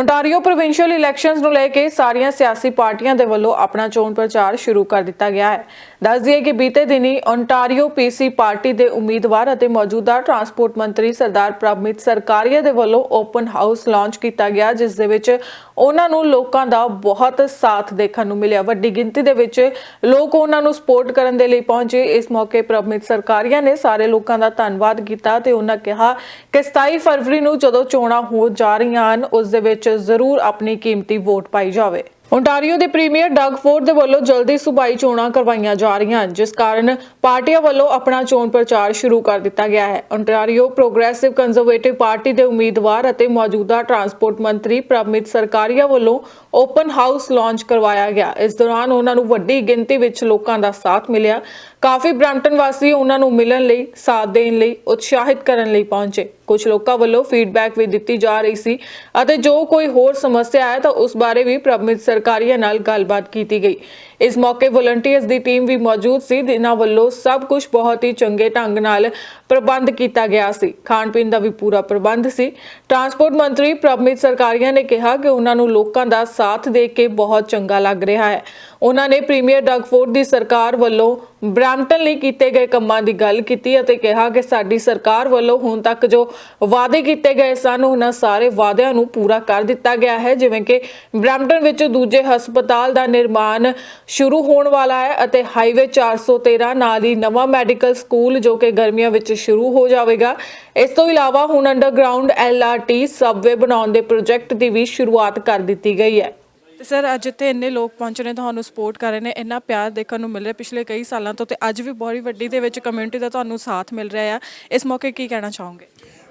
Ontario provincial elections ਨੂੰ ਲੈ ਕੇ ਸਾਰੀਆਂ ਸਿਆਸੀ ਪਾਰਟੀਆਂ ਦੇ ਵੱਲੋਂ ਆਪਣਾ ਚੋਣ ਪ੍ਰਚਾਰ ਸ਼ੁਰੂ ਕਰ ਦਿੱਤਾ ਗਿਆ ਹੈ। ਦੱਸ ਦਈਏ ਕਿ ਬੀਤੇ ਦਿਨੀ ਓਨਟਾਰੀਓ ਪੀਸੀ ਪਾਰਟੀ ਦੇ ਉਮੀਦਵਾਰ ਅਤੇ ਮੌਜੂਦਾ ਟਰਾਂਸਪੋਰਟ ਮੰਤਰੀ ਸਰਦਾਰ ਪ੍ਰਭਮੀਤ ਸਰਕਾਰੀਆ ਦੇ ਵੱਲੋਂ ਓਪਨ ਹਾਊਸ ਲਾਂਚ ਕੀਤਾ ਗਿਆ, ਜਿਸ ਦੇ ਵਿੱਚ ਉਹਨਾਂ ਨੂੰ ਲੋਕਾਂ ਦਾ ਬਹੁਤ ਸਾਥ ਦੇਖਣ ਨੂੰ ਮਿਲਿਆ। ਵੱਡੀ ਗਿਣਤੀ ਦੇ ਵਿੱਚ ਲੋਕ ਉਹਨਾਂ ਨੂੰ ਸਪੋਰਟ ਕਰਨ ਦੇ ਲਈ ਪਹੁੰਚੇ। ਇਸ ਮੌਕੇ ਪ੍ਰਭਮੀਤ ਸਰਕਾਰੀਆ ਨੇ ਸਾਰੇ ਲੋਕਾਂ ਦਾ ਧੰਨਵਾਦ ਕੀਤਾ ਤੇ ਉਹਨਾਂ ਕਿਹਾ ਕਿ 27 ਫਰਵਰੀ ਨੂੰ ਜਦੋਂ ਚੋਣਾਂ ਹੋ ਜਾ ਰਹੀਆਂ ਹਨ, ਉਸ ਦੇ ਵਿੱਚ ਜ਼ਰੂਰ ਆਪਣੀ ਕੀਮਤੀ ਵੋਟ ਪਾਈ ਜਾਵੇ। ਓਨਟਾਰੀਓ ਦੇ ਪ੍ਰੀਮੀਅਰ ਡਗ ਫੋਰਡ ਦੇ ਵੱਲੋਂ ਜਲਦੀ ਸੂਬਾਈ ਚੋਣਾਂ ਕਰਵਾਈਆਂ ਜਾ ਰਹੀਆਂ ਹਨ, ਜਿਸ ਕਾਰਨ ਪਾਰਟੀਆਂ ਵੱਲੋਂ ਆਪਣਾ ਚੋਣ ਪ੍ਰਚਾਰ ਸ਼ੁਰੂ ਕਰ ਦਿੱਤਾ ਗਿਆ ਹੈ। ਓਨਟਾਰੀਓ ਪ੍ਰੋਗਰੈਸਿਵ ਕੰਜ਼ਰਵੇਟਿਵ ਪਾਰਟੀ ਦੇ ਉਮੀਦਵਾਰ ਅਤੇ ਮੌਜੂਦਾ ਟਰਾਂਸਪੋਰਟ ਮੰਤਰੀ ਪ੍ਰਮਿਤ ਸਰਕਾਰੀਆ ਵੱਲੋਂ ਓਪਨ ਹਾਊਸ ਲਾਂਚ ਕਰਵਾਇਆ ਗਿਆ। ਇਸ ਦੌਰਾਨ ਉਹਨਾਂ ਨੂੰ ਵੱਡੀ ਗਿਣਤੀ ਵਿੱਚ ਲੋਕਾਂ ਦਾ ਸਾਥ ਮਿਲਿਆ। ਕਾਫੀ ਬ੍ਰੈਂਪਟਨ ਵਾਸੀ ਉਹਨਾਂ ਨੂੰ ਮਿਲਣ ਲਈ, ਸਾਥ ਦੇਣ ਲਈ, ਉਤਸ਼ਾਹਿਤ ਕਰਨ ਲਈ ਪਹੁੰਚੇ। ਕੁਝ ਲੋਕਾਂ ਵੱਲੋਂ ਫੀਡਬੈਕ ਵੀ ਦਿੱਤੀ ਜਾ ਰਹੀ ਸੀ ਅਤੇ ਜੋ ਕੋਈ ਹੋਰ ਸਮੱਸਿਆ ਹੈ ਤਾਂ ਉਸ ਬਾਰੇ ਵੀ ਪ੍ਰਭਮਿਤ ਸਰਕਾਰੀਆ ਨਾਲ ਗੱਲਬਾਤ ਕੀਤੀ ਗਈ। ਇਸ ਮੌਕੇ ਵਲੰਟੀਅਰਸ ਦੀ ਟੀਮ ਵੀ ਮੌਜੂਦ ਸੀ। ਜਿਨ੍ਹਾਂ ਵੱਲੋਂ ਸਭ ਕੁਝ ਬਹੁਤ ਹੀ ਚੰਗੇ ਢੰਗ ਨਾਲ ਪ੍ਰਬੰਧ ਕੀਤਾ ਗਿਆ ਸੀ। ਖਾਣ ਪੀਣ ਦਾ ਵੀ ਪੂਰਾ ਪ੍ਰਬੰਧ ਸੀ। ਟਰਾਂਸਪੋਰਟ ਮੰਤਰੀ ਪ੍ਰਭਮਿਤ ਸਰਕਾਰੀਆ ਨੇ ਕਿਹਾ ਕਿ ਉਹਨਾਂ ਨੂੰ ਲੋਕਾਂ ਦਾ ਸਾਥ ਦੇ ਕੇ ਬਹੁਤ ਚੰਗਾ ਲੱਗ ਰਿਹਾ ਹੈ। ਉਹਨਾਂ ਨੇ ਪ੍ਰੀਮੀਅਰ ਡਗਫੋਰਡ ਦੀ ਸਰਕਾਰ ਵੱਲੋਂ ਬ੍ਰੈਂਪਟਨ ਲਈ ਕੀਤੇ ਗਏ ਕੰਮਾਂ ਦੀ ਗੱਲ ਕੀਤੀ ਅਤੇ ਕਿਹਾ ਕਿ ਸਾਡੀ ਸਰਕਾਰ ਵੱਲੋਂ ਹੁਣ ਤੱਕ ਜੋ ਵਾਅਦੇ ਕੀਤੇ ਗਏ ਸਨ, ਉਹਨਾਂ ਸਾਰੇ ਵਾਅਦਿਆਂ ਨੂੰ ਪੂਰਾ ਕਰ ਦਿੱਤਾ ਗਿਆ ਹੈ। ਜਿਵੇਂ ਕਿ ਬ੍ਰੈਂਪਟਨ ਵਿੱਚ ਦੂਜੇ ਹਸਪਤਾਲ ਦਾ ਨਿਰਮਾਣ ਸ਼ੁਰੂ ਹੋਣ ਵਾਲਾ ਹੈ ਅਤੇ ਹਾਈਵੇ 413 ਨਾਲ ਹੀ ਨਵਾਂ ਮੈਡੀਕਲ ਸਕੂਲ ਜੋ ਕਿ ਗਰਮੀਆਂ ਵਿੱਚ ਸ਼ੁਰੂ ਹੋ ਜਾਵੇਗਾ। ਇਸ ਤੋਂ ਇਲਾਵਾ ਹੁਣ ਅੰਡਰਗਰਾਉਂਡ ਐਲਆਰਟੀ ਸਬਵੇ ਬਣਾਉਣ ਦੇ ਪ੍ਰੋਜੈਕਟ ਦੀ ਵੀ ਸ਼ੁਰੂਆਤ ਕਰ ਦਿੱਤੀ ਗਈ ਹੈ। ਤੇ ਸਰ, ਅੱਜ ਇੱਥੇ ਇੰਨੇ ਲੋਕ ਪਹੁੰਚ ਰਹੇ ਤੁਹਾਨੂੰ ਸਪੋਰਟ ਕਰ ਰਹੇ ਨੇ, ਇੰਨਾ ਪਿਆਰ ਦੇਖਣ ਨੂੰ ਮਿਲ ਰਿਹਾ ਪਿਛਲੇ ਕਈ ਸਾਲਾਂ ਤੋਂ ਤੇ ਅੱਜ ਵੀ ਬੜੀ ਵੱਡੀ ਦੇ ਵਿੱਚ ਕਮਿਊਨਿਟੀ ਦਾ ਤੁਹਾਨੂੰ ਸਾਥ ਮਿਲ ਰਿਹਾ ਆ। ਇਸ ਮੌਕੇ ਕੀ ਕਹਿਣਾ ਚਾਹੋਗੇ?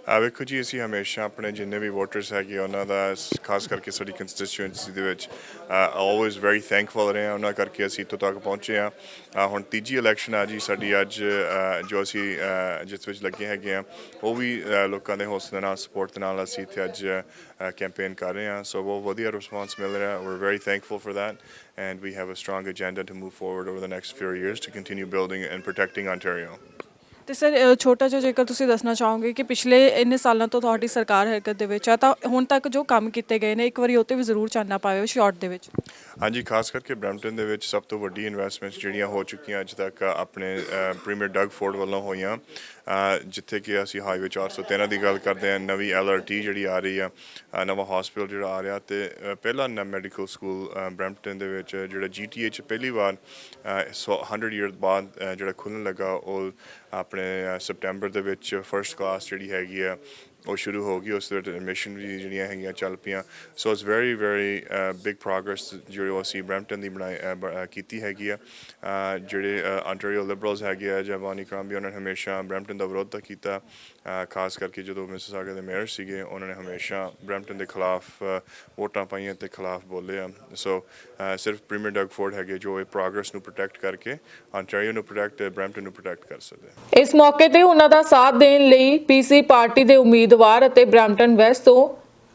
ਆ ਵੇਖੋ ਜੀ ਅਸੀਂ ਹਮੇਸ਼ਾ ਆਪਣੇ ਜਿੰਨੇ ਵੀ ਵੋਟਰਸ ਹੈਗੇ ਆ, ਉਹਨਾਂ ਦਾ ਖਾਸ ਕਰਕੇ ਸਾਡੀ ਕੰਸਟੀਚੁਐਂਸੀ ਦੇ ਵਿੱਚ ਆਲਵੇਜ਼ ਵੈਰੀ ਥੈਂਕਫੁਲ ਰਹੇ ਹਾਂ। ਉਹਨਾਂ ਕਰਕੇ ਅਸੀਂ ਇੱਥੋਂ ਤੱਕ ਪਹੁੰਚੇ ਆ ਹੁਣ ਤੀਜੀ ਇਲੈਕਸ਼ਨ ਆ ਜੀ ਸਾਡੀ ਅੱਜ ਜੋ ਅਸੀਂ ਜਿਸ ਵਿੱਚ ਲੱਗੇ ਹੈਗੇ ਆ ਉਹ ਵੀ ਲੋਕਾਂ ਦੇ ਹੌਸਲੇ ਨਾਲ ਸਪੋਰਟ ਦੇ ਨਾਲ ਅਸੀਂ ਇੱਥੇ ਅੱਜ ਕੈਂਪੇਨ ਕਰ ਰਹੇ ਆ ਸੋ ਬਹੁਤ ਵਧੀਆ ਰਿਸਪਾਂਸ ਮਿਲ ਰਿਹਾ। We're very thankful for that and we have a strong agenda to move forward over the next few years to continue building and protecting Ontario. ਤੇ ਸਰ ਅ, ਛੋਟਾ ਜਿਹਾ ਜੇਕਰ ਤੁਸੀਂ ਦੱਸਣਾ ਚਾਹੋਗੇ ਕਿ ਪਿਛਲੇ ਇੰਨੇ ਸਾਲਾਂ ਤੋਂ ਤੁਹਾਡੀ ਸਰਕਾਰ ਹਰਕਤ ਦੇ ਵਿੱਚ ਆ ਤਾਂ ਹੁਣ ਤੱਕ ਜੋ ਕੰਮ ਕੀਤੇ ਗਏ ਨੇ ਇੱਕ ਵਾਰੀ ਉਹ ਤੇ ਵੀ ਜ਼ਰੂਰ ਚਾਨਣਾ ਪਾਇਓ ਸ਼ਾਰਟ ਦੇ ਵਿੱਚ। ਹਾਂਜੀ ਖਾਸ ਕਰਕੇ ਬ੍ਰੈਂਪਟਨ ਦੇ ਵਿੱਚ ਸਭ ਤੋਂ ਵੱਡੀ ਇਨਵੈਸਟਮੈਂਟਸ ਜਿਹੜੀਆਂ ਹੋ ਚੁੱਕੀਆਂ ਅੱਜ ਤੱਕ ਆਪਣੇ ਪ੍ਰੀਮੀਅਰ ਡਗ ਫੋਰਡ ਵੱਲੋਂ ਹੋਈਆਂ। ਜਿੱਥੇ ਕਿ ਅਸੀਂ ਹਾਈਵੇ 413 ਦੀ ਗੱਲ ਕਰਦੇ ਹਾਂ ਨਵੀਂ ਐਲਆਰਟੀ ਜਿਹੜੀ ਆ ਰਹੀ ਆ ਨਵਾਂ ਹਸਪੀਟਲ ਜਿਹੜਾ ਆ ਰਿਹਾ ਤੇ ਅ, ਪਹਿਲਾ ਨ ਮੈਡੀਕਲ ਸਕੂਲ ਬ੍ਰੈਂਪਟਨ ਦੇ ਵਿੱਚ ਜਿਹੜਾ ਜੀਟੀਏ ਚ ਪਹਿਲੀ ਵਾਰ ਅ, ਸੌ- 100 ਇਅਰ ਬਾਅਦ ਜਿਹੜਾ ਖੁੱਲਣ ਲੱਗਾ ਉਹ ਆਪਣੇ ਸਪਟੈਂਬਰ ਦੇ ਵਿੱਚ ਫਰਸਟ ਕਲਾਸ ਜਿਹੜੀ ਹੈਗੀ ਆ ਉਹ ਸ਼ੁਰੂ ਹੋ ਗਈ, ਉਸ ਦੇ ਵਿੱਚ ਐਡਮਿਸ਼ਨ ਵੀ ਜਿਹੜੀਆਂ ਹੈਗੀਆਂ ਚੱਲ ਪਈਆਂ। So it's very very big progress ਜਿਹੜੀ ਅਸੀਂ ਬ੍ਰੈਂਪਟਨ ਦੀ ਬਣਾਈ ਕੀਤੀ ਹੈਗੀ ਆ। ਜਿਹੜੇ ਅੰਟਰੀਓ ਲਿਬਰਲਸ ਹੈਗੇ ਆ ਜਵਾਨੀ ਕ੍ਰਾਂਬੀ ਉਹਨਾਂ ਨੇ ਹਮੇਸ਼ਾ ਬ੍ਰੈਂਪਟਨ ਦਾ ਵਿਰੋਧ ਤਾਂ ਕੀਤਾ। ਖਾਸ ਕਰਕੇ ਜਦੋਂ ਮਿਸਿਸਾਗਾ ਦੇ ਮੇਅਰ ਸੀਗੇ, ਉਹਨਾਂ ਨੇ ਹਮੇਸ਼ਾ ਬ੍ਰੈਂਪਟਨ ਦੇ ਖਿਲਾਫ ਵੋਟਾਂ ਪਾਈਆਂ ਤੇ ਖਿਲਾਫ ਬੋਲੇ ਆ। ਸੋ ਸਿਰਫ ਪ੍ਰੀਮੀਅਰ ਡਗ ਫੋਰਡ ਹੈਗੇ ਜੋ ਇਹ ਪ੍ਰੋਗਰੈਸ ਨੂੰ ਪ੍ਰੋਟੈਕਟ ਕਰਕੇ ਅੰਟਰੀਓ ਨੂੰ ਪ੍ਰੋਟੈਕਟ ਬ੍ਰੈਂਪਟਨ ਨੂੰ ਪ੍ਰੋਟੈਕਟ ਕਰ ਸਕਦੇ ਇਸ ਮੌਕੇ ਤੇ ਉਹਨਾਂ ਦਾ ਸਾਥ ਦੇਣ ਲਈ ਪੀਸੀ ਪਾਰਟੀ ਦੇ ਉਮੀਦ ਉਮੀਦਵਾਰ ਅਤੇ ਬ੍ਰੈਂਪਟਨ ਵੈਸਟ ਤੋਂ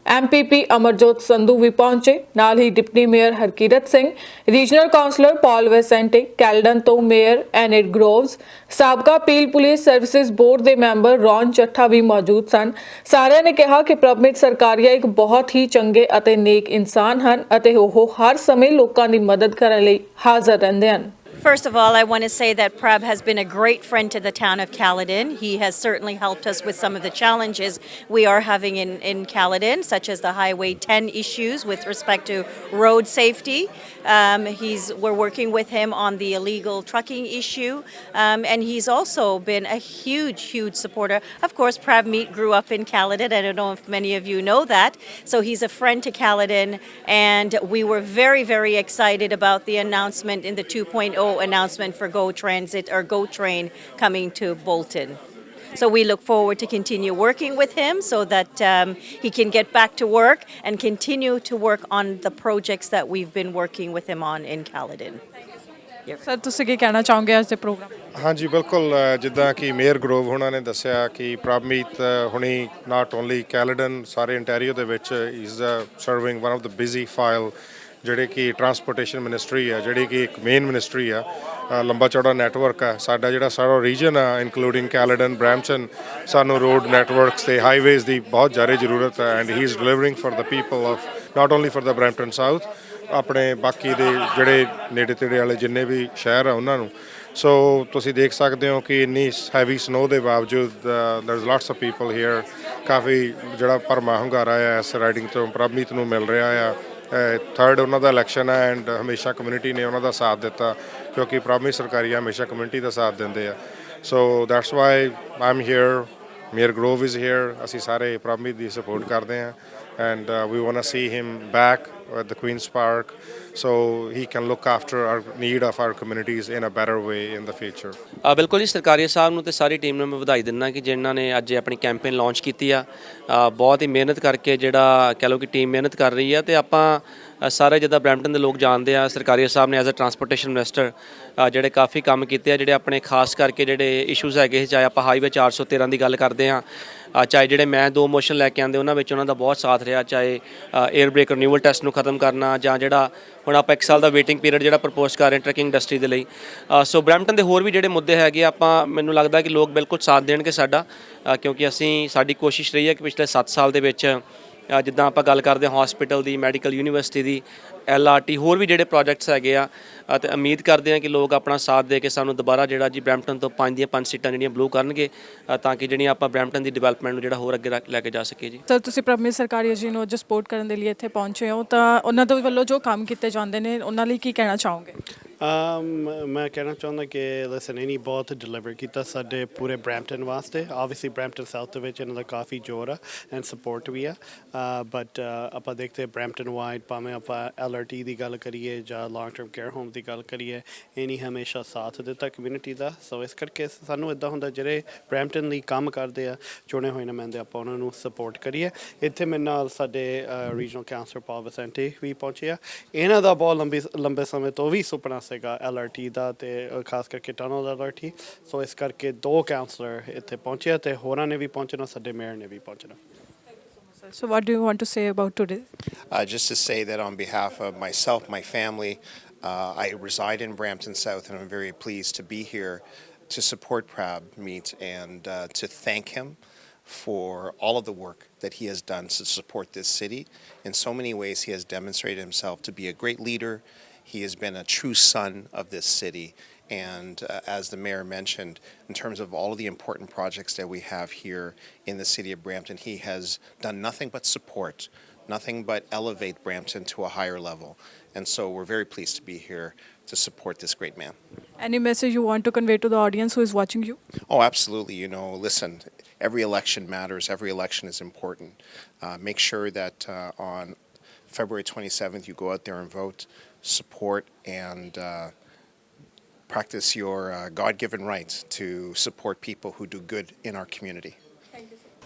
ਐਮਪੀਪੀ ਅਮਰਜੋਤ ਸੰਧੂ ਵੀ ਪਹੁੰਚੇ। ਨਾਲ ਹੀ deputy mayor Harkirat Singh, regional councillor Paul Vicente, Caledon ਤੋਂ ਮੇਅਰ ਐਨਿਡ ਗਰੋਵਸ ਸਾਬਕਾ ਪੀਲ ਪੁਲਿਸ ਸਰਵਿਸਿਜ਼ ਬੋਰਡ ਦੇ ਮੈਂਬਰ ਰੌਨ ਚੱਠਾ ਵੀ ਮੌਜੂਦ ਸਨ। ਸਾਰਿਆਂ ਨੇ ਕਿਹਾ ਕਿ ਪ੍ਰਭਮਿਤ ਸਰਕਾਰੀਆ ਇੱਕ ਬਹੁਤ ਹੀ ਚੰਗੇ ਅਤੇ ਨੇਕ ਇਨਸਾਨ ਹਨ ਅਤੇ ਉਹ ਹਰ ਸਮੇਂ ਲੋਕਾਂ ਦੀ ਮਦਦ ਕਰਨ ਲਈ ਹਾਜ਼ਰ ਰਹਿੰਦੇ ਹਨ। First of all, I want to say that Prab has been a great friend to the town of Caledon. He has certainly helped us with some of the challenges we are having in, in Caledon, such as the Highway 10 issues with respect to road safety. Um, he's, we're working with him on the illegal trucking issue, um, and he's also been a huge, huge supporter. Of course, Prab Meat grew up in Caledon. I don't know if many of you know that. So he's a friend to Caledon, and we were very, very excited about the announcement in the 2.0 announcement for Go Transit or Go Train coming to Bolton. So we look forward to continue working with him so that um, he can get back to work and continue to work on the projects that we've been working with him on in Caledon. Sir ਤੁਸੀਂ ਕੀ ਕਹਿਣਾ ਚਾਹੋਗੇ ਅੱਜ ਦੇ programme ਹਾਂਜੀ ਬਿਲਕੁਲ ਅ, ਜਿੱਦਾਂ ਕਿ ਮੇਅਰ ਗਰੋਵ ਹੁਣਾਂ ਨੇ ਦੱਸਿਆ ਕਿ ਪ੍ਰਭਮੀਤ ਅ, ਹੁਣੀ ਨਾਟ ਓਨਲੀ ਕੈਲਡਨ ਸਾਰੇ ਇੰਟੈਰੀਓ ਦੇ ਵਿੱਚ is serving one of the busy file ਜਿਹੜੇ ਕਿ ਟਰਾਂਸਪੋਰਟੇਸ਼ਨ ਮਿਨਿਸਟਰੀ ਆ, ਜਿਹੜੀ ਕਿ ਇੱਕ ਮੇਨ ਮਿਨਿਸਟਰੀ ਆ ਲੰਬਾ ਚੌੜਾ ਨੈਟਵਰਕ ਆ। ਸਾਡਾ ਜਿਹੜਾ ਸਾਰਾ ਰੀਜਨ ਆ ਇਨਕਲੂਡਿੰਗ ਕੈਲਡਨ ਬ੍ਰੈਂਪਟਨ ਸਾਨੂੰ ਰੋਡ ਨੈਟਵਰਕਸ ਤੇ ਹਾਈਵੇਜ਼ ਦੀ ਬਹੁਤ ਜ਼ਿਆਦਾ ਜ਼ਰੂਰਤ ਹੈ and he is delivering for the people of not only for the Brampton South ਆਪਣੇ ਬਾਕੀ ਦੇ ਜਿਹੜੇ ਨੇੜੇ ਤੇੜੇ ਵਾਲੇ ਜਿੰਨੇ ਵੀ ਸ਼ਹਿਰ ਆ ਉਹਨਾਂ ਨੂੰ। ਸੋ ਤੁਸੀਂ ਦੇਖ ਸਕਦੇ ਹੋ ਕਿ ਇੰਨੀ ਹੈਵੀ ਸਨੋ ਦੇ ਬਾਵਜੂਦ there is lots of people here ਕਾਫੀ ਜਿਹੜਾ ਪਰਮਾ ਹੰਗਾਰਾ ਆ, ਇਸ ਰਾਈਡਿੰਗ ਤੋਂ ਪ੍ਰਭਮੀਤ ਨੂੰ ਮਿਲ ਰਿਹਾ ਆ। ਥਰਡ ਉਹਨਾਂ ਦਾ ਇਲੈਕਸ਼ਨ ਹੈ ਐਂਡ ਹਮੇਸ਼ਾ ਕਮਿਊਨਿਟੀ ਨੇ ਉਹਨਾਂ ਦਾ ਸਾਥ ਦਿੱਤਾ, ਕਿਉਂਕਿ ਪ੍ਰਭਮੀਤ ਸਰਕਾਰੀ ਹਮੇਸ਼ਾ ਕਮਿਊਨਿਟੀ ਦਾ ਸਾਥ ਦਿੰਦੇ ਆ। So that's why I am here mayor Groves is here ਅਸੀਂ ਸਾਰੇ ਪ੍ਰਭਮੀਤ ਦੀ ਸਪੋਰਟ ਕਰਦੇ ਹਾਂ। And uh, we want to see him back at the Queen's Park so he can look after our need of our communities in a better way in the future. ਆ ਬਿਲਕੁਲ ਜੀ ਸਰਕਾਰੀ ਸਾਹਿਬ ਨੂੰ ਤੇ ਸਾਰੀ ਟੀਮ ਨੂੰ ਮੈਂ ਵਧਾਈ ਦਿੰਦਾ ਕਿ ਜਿਨ੍ਹਾਂ ਨੇ ਅੱਜ ਆਪਣੀ ਕੈਂਪੇਨ ਲਾਂਚ ਕੀਤੀ ਆ ਆ, ਬਹੁਤ ਹੀ ਮਿਹਨਤ ਕਰਕੇ ਜਿਹੜਾ ਕਹ ਲਓ ਕਿ ਟੀਮ ਮਿਹਨਤ ਕਰ ਰਹੀ ਆ ਤੇ ਆਪਾਂ ਅ, ਸਾਰੇ ਜਿੱਦਾਂ ਬ੍ਰੈਂਪਟਨ ਦੇ ਲੋਕ ਜਾਣਦੇ ਆ ਸਰਕਾਰੀ ਸਾਹਿਬ ਨੇ ਐਜ਼ ਅ ਟਰਾਂਸਪੋਰਟੇਸ਼ਨ ਮਿਨਿਸਟਰ ਜਿਹੜੇ ਕਾਫੀ ਕੰਮ ਕੀਤੇ ਆ ਜਿਹੜੇ ਆਪਣੇ ਖਾਸ ਕਰਕੇ ਜਿਹੜੇ ਇਸ਼ੂਜ਼ ਹੈਗੇ ਚਾਹੇ ਆਪਾਂ ਹਾਈਵੇ 413 ਦੀ ਗੱਲ ਕਰਦੇ ਆ ਚਾਹੇ ਜਿਹੜੇ ਮੈਂ ਦੋ ਮੋਸ਼ਨ ਲੈ ਕੇ ਆਂਦੇ ਉਹਨਾਂ ਵਿੱਚ ਉਹਨਾਂ ਦਾ ਬਹੁਤ ਸਾਥ ਰਿਹਾ, ਚਾਹੇ 에ਅਰ ਬ੍ਰੇਕ ਰਿਨਿਊਅਲ ਟੈਸਟ ਨੂੰ ਖਤਮ ਕਰਨਾ ਜਾਂ ਜਿਹੜਾ ਹੁਣ ਆਪਾਂ ਇੱਕ ਸਾਲ ਦਾ ਵੇਟਿੰਗ ਪੀਰੀਅਡ ਜਿਹੜਾ ਪ੍ਰਪੋਜ਼ ਕਰ ਰਹੇ ਟਰੈਕਿੰਗ ਇੰਡਸਟਰੀ ਦੇ ਲਈ। ਸੋ ਬ੍ਰੈਂਪਟਨ ਦੇ ਹੋਰ ਵੀ ਜਿਹੜੇ ਮੁੱਦੇ ਹੈਗੇ, ਆਪਾਂ, ਮੈਨੂੰ ਲੱਗਦਾ ਕਿ ਲੋਕ ਬਿਲਕੁਲ ਸਾਥ ਦੇਣਗੇ ਸਾਡਾ ਕਿਉਂਕਿ ਅਸੀਂ, ਸਾਡੀ ਕੋਸ਼ਿਸ਼ ਰਹੀ ਹੈ ਕਿ ਪਿਛਲੇ 7 ਸਾਲ ਦੇ ਵਿੱਚ ਅ, ਜਿੱਦਾਂ ਆਪਾਂ ਗੱਲ ਕਰਦੇ ਹਾਂ ਹਸਪੀਟਲ ਦੀ ਮੈਡੀਕਲ ਯੂਨੀਵਰਸਿਟੀ ਦੀ ਐਲਆਰਟੀ ਹੋਰ ਵੀ ਜਿਹੜੇ ਪ੍ਰੋਜੈਕਟਸ ਹੈਗੇ ਆ ਅ, ਤੇ ਉਮੀਦ ਕਰਦੇ ਹਾਂ ਕਿ ਲੋਕ ਆਪਣਾ ਸਾਥ ਦੇ ਕੇ ਸਾਨੂੰ ਦੁਬਾਰਾ ਜਿਹੜਾ ਜੀ ਬ੍ਰੈਂਪਟਨ ਤੋਂ ਪੰਜ ਦੀਆਂ ਪੰਜ ਸੀਟਾਂ ਜਿਹੜੀਆਂ ਬਲੂ ਕਰਨਗੇ ਅ, ਤਾਂ ਕਿ ਜਿਹੜੀਆਂ ਆਪਾਂ ਬ੍ਰੈਂਪਟਨ ਦੀ ਡਿਵੈਲਪਮੈਂਟ ਨੂੰ ਜਿਹੜਾ ਹੋਰ ਅੱਗੇ ਰੱਖ- ਲੈ ਕੇ ਜਾ ਸਕੀਏ ਜੀ। ਸਰ ਤੁਸੀਂ ਪ੍ਰਮੇਸ਼ ਸਰਕਾਰੀਆ ਜੀ ਨੂੰ ਅੱਜ ਸਪੋਰਟ ਕਰਨ ਦੇ ਲਈ ਇੱਥੇ ਪਹੁੰਚੇ ਹੋ ਤਾਂ ਉਹਨਾਂ ਦੇ ਵੱਲੋਂ ਜੋ ਕੰਮ ਕੀਤੇ ਜਾਂਦੇ ਨੇ ਉਹਨਾਂ ਲਈ ਕੀ ਕਹਿਣਾ ਚਾਹੋਗੇ? Um, ਮੈਂ ਕਹਿਣਾ ਚਾਹੁੰਦਾ ਕਿ ਲਿਸਨ ਇਹਨੀ ਬਹੁਤ ਡਿਲੀਵਰ ਕੀਤਾ ਸਾਡੇ ਪੂਰੇ ਬ੍ਰੈਂਪਟਨ ਵਾਸਤੇ। ਆਬਵੀਅਸਲੀ ਬ੍ਰੈਂਪਟਨ ਸਾਊਥ ਦੇ ਵਿੱਚ ਇਹਨਾਂ ਦਾ ਕਾਫੀ ਜ਼ੋਰ ਆ ਐਂਡ ਸਪੋਰਟ ਵੀ ਆ। uh, ਬਟ uh, ਆਪਾਂ ਦੇਖਦੇ ਬ੍ਰੈਂਪਟਨ ਵਾਈਡ ਭਾਵੇਂ ਆਪਾਂ ਐਲਆਰਟੀ ਦੀ ਗੱਲ ਕਰੀਏ ਜਾਂ ਲੌਂਗ ਟਰਮ ਕੇਅਰ ਹੋਮ ਦੀ ਗੱਲ ਕਰੀਏ ਇਹਨੀ ਹਮੇਸ਼ਾ ਸਾਥ ਦਿੱਤਾ ਕਮਿਊਨਿਟੀ ਦਾ। ਸੋ ਇਸ ਕਰਕੇ ਸਾਨੂੰ ਇਦਾਂ ਹੁੰਦਾ ਜਿਹੜੇ ਬ੍ਰੈਂਪਟਨ ਲਈ ਕੰਮ ਕਰਦੇ ਆ, ਚੁਣੇ ਹੋਏ ਨੁਮਾਇੰਦੇ ਆਪਾਂ ਉਹਨਾਂ ਨੂੰ ਸਪੋਰਟ ਕਰੀਏ। ਇੱਥੇ ਮੇਰੇ ਨਾਲ ਸਾਡੇ ਰੀਜਨਲ ਕਾਉਂਸਲਰ ਪਾਲ ਵਸੈਂਟੀ ਵੀ ਪਹੁੰਚੇ ਆ। ਇਹਨਾਂ ਦਾ ਬਹੁਤ ਲੰਬੀ, ਲੰਬੇ ਸਮੇਂ ਤੋਂ ਵੀ ਸੁਪਨਾ ਸੀਗਾ ਐਲਆਰਟੀ ਦਾ ਤੇ ਅ, ਖਾਸ ਕਰਕੇ ਟਨਲ ਐਲਆਰਟੀ ਸੋ ਇਸ ਕਰਕੇ ਦੋ ਕਾਉਂਸਲਰ ਇੱਥੇ ਪਹੁੰਚੇ ਆ ਤੇ ਹੋਰਾਂ ਨੇ ਵੀ ਪਹੁੰਚਣਾ ਸਾਡੇ ਮੇਅਰ ਨੇ ਵੀ ਪਹੁੰਚਣਾ so what do you want to say about today Uh, just to say that on behalf of myself, my family, uh, I reside in Brampton South, and I'm very pleased to be here to support Prab Meet and uh, to thank him for all of the work that he has done to support this city. In so many ways, he has demonstrated himself to be a great leader. he has been a true son of this city. And uh, as the mayor mentioned, in terms of all of the important projects that we have here in the city of Brampton, he has done nothing but support, nothing but elevate Brampton to a higher level. And so we're very pleased to be here to support this great man. Any message you want to convey to the audience who is watching you? Oh, absolutely. You know, listen, every election matters, every election is important. Uh, make sure that uh, on February 27th you go out there and vote support, and uh, practice your uh, God given rights to support people who do good in our community.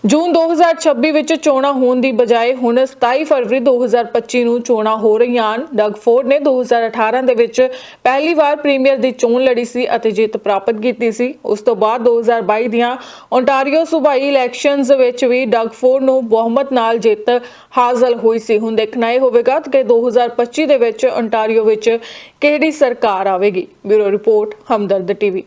ਜੂਨ 2026 ਵਿੱਚ ਚੋਣਾਂ ਹੋਣ ਦੀ ਬਜਾਏ ਹੁਣ 27 ਫਰਵਰੀ 2025 ਨੂੰ ਚੋਣਾਂ ਹੋ ਰਹੀਆਂ ਹਨ। ਡਗ ਫੋਰਡ ਨੇ 2018 ਦੇ ਵਿੱਚ ਪਹਿਲੀ ਵਾਰ ਪ੍ਰੀਮੀਅਰ ਦੀ ਚੋਣ ਲੜੀ ਸੀ ਅਤੇ ਜਿੱਤ ਪ੍ਰਾਪਤ ਕੀਤੀ ਸੀ। ਉਸ ਤੋਂ ਬਾਅਦ 2022 ਦੀਆਂ ਓਨਟਾਰੀਓ ਸੂਬਾਈ ਇਲੈਕਸ਼ਨਜ਼ ਵਿੱਚ ਵੀ ਡਗ ਫੋਰਡ ਨੂੰ ਬਹੁਮਤ ਨਾਲ ਜਿੱਤ ਹਾਸਲ ਹੋਈ ਸੀ। ਹੁਣ ਦੇਖਣਾ ਇਹ ਹੋਵੇਗਾ ਕਿ 2025 ਦੇ ਵਿੱਚ ਓਨਟਾਰੀਓ ਵਿੱਚ ਕਿਹੜੀ ਸਰਕਾਰ ਆਵੇਗੀ। Bureau report, Hamdard TV.